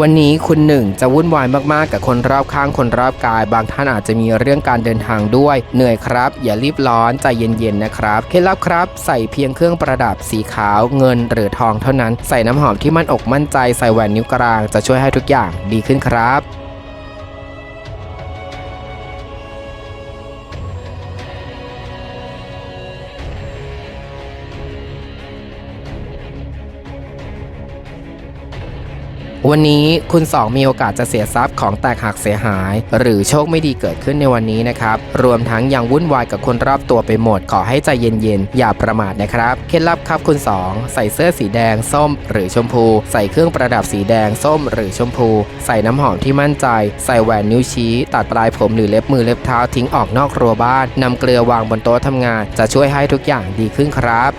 วันนี้คุณหนึ่งจะวุ่นวายมากๆ กับคนรอบข้างคนรอบกาย บางท่านอาจจะมีเรื่องการเดินทางด้วย เหนื่อยครับ อย่ารีบร้อนใจเย็นๆนะครับเคล็ดลับครับ ใส่เพียงเครื่องประดับสีขาวเงินหรือทองเท่านั้น ใส่น้ำหอมที่มั่นอกมั่นใจใส่แหวนนิ้วกลางจะช่วยให้ทุกอย่างดีขึ้นครับ วันนี้คุณสองมีโอกาสจะเสียทรัพย์ของแตกหักเสียหาย หรือโชคไม่ดีเกิดขึ้นในวันนี้นะครับ รวมทั้งยังวุ่นวายกับคนรอบตัวไปหมด ขอให้ใจเย็นๆ อย่าประมาทนะครับ เคล็ดลับครับคุณสองใส่เสื้อสีแดง ส้ม หรือชมพู ใส่เครื่องประดับสีแดง ส้ม หรือชมพู ใส่น้ำหอมที่มั่นใจ ใส่แหวนนิ้วชี้ ตัดปลายผมหรือเล็บมือเล็บเท้าทิ้งออกนอกรัวบ้านนำเกลือวางบนโต๊ะทำงาน จะช่วยให้ทุกอย่างดีขึ้นครับ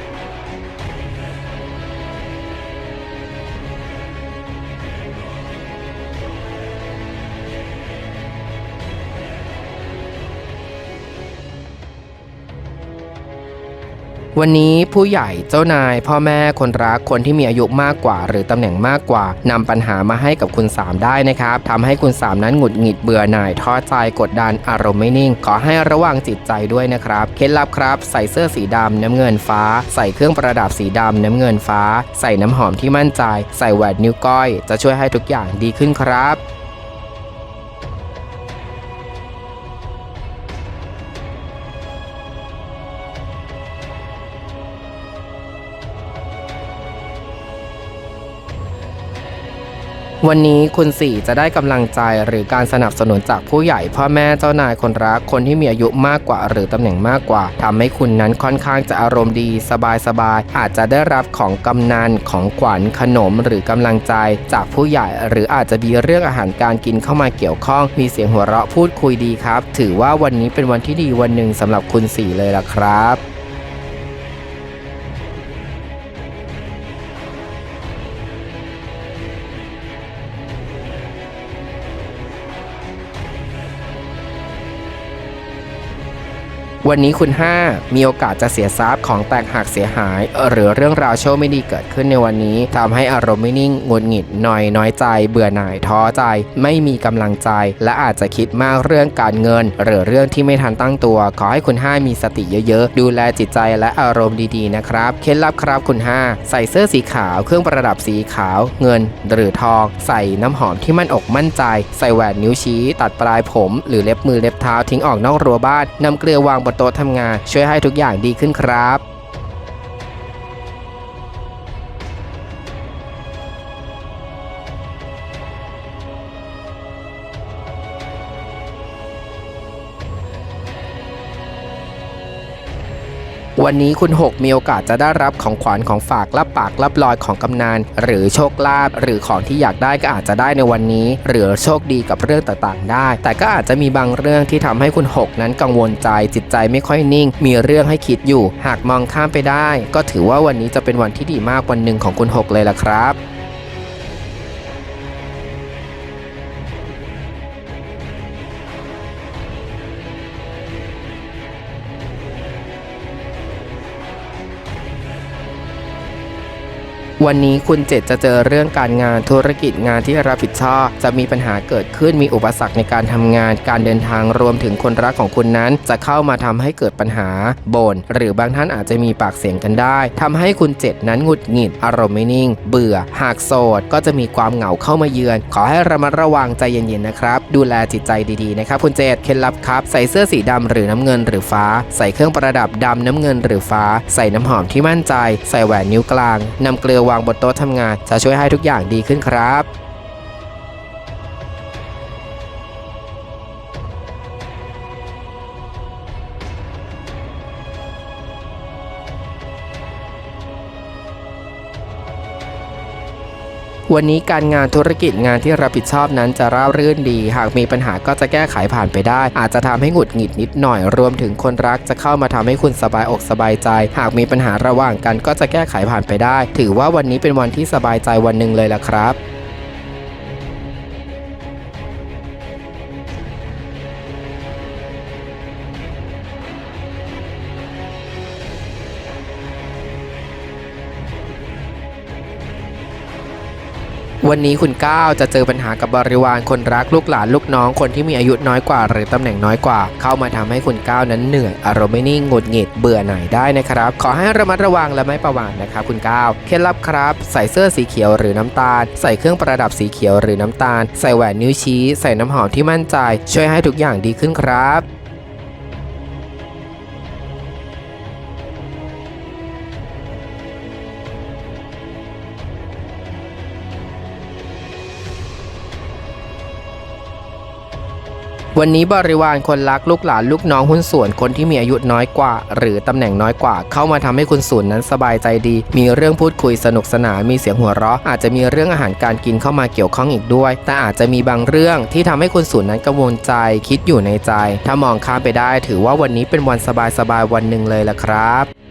วันนี้ผู้ใหญ่เจ้านาย พ่อแม่คนรักคนที่มีอายุมากกว่า หรือตำแหน่งมากกว่า นำปัญหามาให้กับคุณสามได้นะครับทำให้คุณสามนั้นหงุดหงิดเบื่อหน่ายท้อใจกดดันอารมณ์ไม่นิ่ง ขอให้ระวังจิตใจด้วยนะครับเคล็ดลับครับ ใส่เสื้อสีดำน้ำเงินฟ้า ใส่เครื่องประดับสีดำน้ำเงินฟ้า ใส่น้ำหอมที่มั่นใจ ใส่แหวนนิ้วก้อย จะช่วยให้ทุกอย่างดีขึ้นครับ วันนี้คุณสี่จะได้กำลังใจหรือการสนับสนุนจากผู้ใหญ่พ่อแม่เจ้านายคนรักคนที่มีอายุมากกว่า หรือตำแหน่งมากกว่าทำให้คุณนั้นค่อนข้างจะอารมณ์ดีสบายสบายอาจจะได้รับของกำนันของขวัญขนมหรือกำลังใจจากผู้ใหญ่ หรืออาจจะมีเรื่องอาหารการกินเข้ามาเกี่ยวข้อง มีเสียงหัวเราะพูดคุยดีครับ ถือว่าวันนี้เป็นวันที่ดีวันหนึ่งสำหรับคุณสี่เลยล่ะครับ วันนี้คุณ 5 มีโอกาสจะเสียทรัพย์ของแตกหักเสียหาย หรือเรื่องราวโชคไม่ดีเกิดขึ้นในวันนี้ทำให้อารมณ์ไม่นิ่งงุดหงิดหน่อยน้อยใจ เบื่อหน่ายท้อใจ ไม่มีกำลังใจ และอาจจะคิดมากเรื่องการเงิน หรือเรื่องที่ไม่ทันตั้งตัว ขอให้คุณ 5 มีสติเยอะๆ ดูแลจิตใจและอารมณ์ดีๆนะครับเคล็ดลับครับคุณ 5 ใส่เสื้อสีขาวเครื่องประดับสีขาว เงิน หรือทอง ใส่น้ำหอมที่มั่นอกมั่นใจ ใส่แหวนนิ้วชี้ ตัดปลายผม หรือเล็บมือเล็บเท้าทิ้งออกนอกรั้วบ้านนำเกลือวางบนโต๊ะทำงาน ช่วยให้ทุกอย่างดีขึ้นครับ วันนี้คุณ 6 มีโอกาสจะได้รับของขวัญของฝากรับปากรับลอยของกำนันหรือโชคลาภหรือของที่อยากได้ก็อาจจะได้ในวันนี้ หรือโชคดีกับเรื่องต่างๆ ได้ แต่ก็อาจจะมีบางเรื่องที่ทำให้คุณ 6 นั้นกังวลใจจิตใจไม่ค่อยนิ่ง มีเรื่องให้คิดอยู่ หากมองข้ามไปได้ ก็ถือว่าวันนี้จะเป็นวันที่ดีมากวันหนึ่งของคุณ 6 เลยล่ะครับ วันนี้คุณเจ็ดจะเจอเรื่องการงานธุรกิจงานที่รับผิดชอบจะมีปัญหาเกิดขึ้นมีอุปสรรคในการทำงาน การเดินทางรวมถึงคนรักของคุณนั้น จะเข้ามาทำให้เกิดปัญหาบ่นหรือบางท่านอาจจะมีปากเสียงกันได้ทำให้คุณเจ็ดนั้นหงุดหงิด อารมณ์ไม่นิ่ง เบื่อ หากโสดก็จะมีความเหงาเข้ามาเยือน ขอให้ระมัดระวังใจเย็นๆนะครับ ดูแลจิตใจดีๆนะครับ คุณเจ็ดเคล็ดลับครับ ใส่เสื้อสีดำหรือน้ำเงินหรือฟ้า ใส่เครื่องประดับดำน้ำเงินหรือฟ้า ใส่น้ำหอมที่มั่นใจ ใส่แหวนนิ้วกลางนำเกลือวางบนโต๊ะทำงาน จะช่วยให้ทุกอย่างดีขึ้นครับ วันนี้การงานธุรกิจงานที่รับผิดชอบนั้นจะราบรื่นดี หากมีปัญหาก็จะแก้ไขผ่านไปได้ อาจจะทำให้หงุดหงิดนิดหน่อย รวมถึงคนรักจะเข้ามาทำให้คุณสบายอกสบายใจ หากมีปัญหาระหว่างกันก็จะแก้ไขผ่านไปได้ ถือว่าวันนี้เป็นวันที่สบายใจวันหนึ่งเลยละครับ วันนี้คุณก้าวจะเจอปัญหากับบริวารคนรักลูกหลานลูกน้องคนที่มีอายุน้อยกว่า หรือตำแหน่งน้อยกว่า เข้ามาทำให้คุณก้าวนั้นเหนื่อยอารมณ์ไม่นิ่งหงุดหงิดเบื่อหน่ายได้นะครับ ขอให้ระมัดระวังและไม่ประมาทนะครับคุณก้าวเคล็ดลับครับ ใส่เสื้อสีเขียวหรือน้ำตาล ใส่เครื่องประดับสีเขียวหรือน้ำตาล ใส่แหวนนิ้วชี้ ใส่น้ำหอมที่มั่นใจ ช่วยให้ทุกอย่างดีขึ้นครับ วันนี้บริวารคนรักลูกหลานลูกน้องหุ้นส่วนคนที่มีอายุน้อยกว่า หรือตำแหน่งน้อยกว่า เข้ามาทำให้คุณส่วนนั้นสบายใจดี มีเรื่องพูดคุยสนุกสนานมีเสียงหัวเราะ อาจจะมีเรื่องอาหารการกินเข้ามาเกี่ยวข้องอีกด้วย แต่อาจจะมีบางเรื่องที่ทำให้คุณส่วนนั้นกังวลใจ คิดอยู่ในใจ ถ้ามองข้ามไปได้ ถือว่าวันนี้เป็นวันสบายๆวันหนึ่งเลยละครับ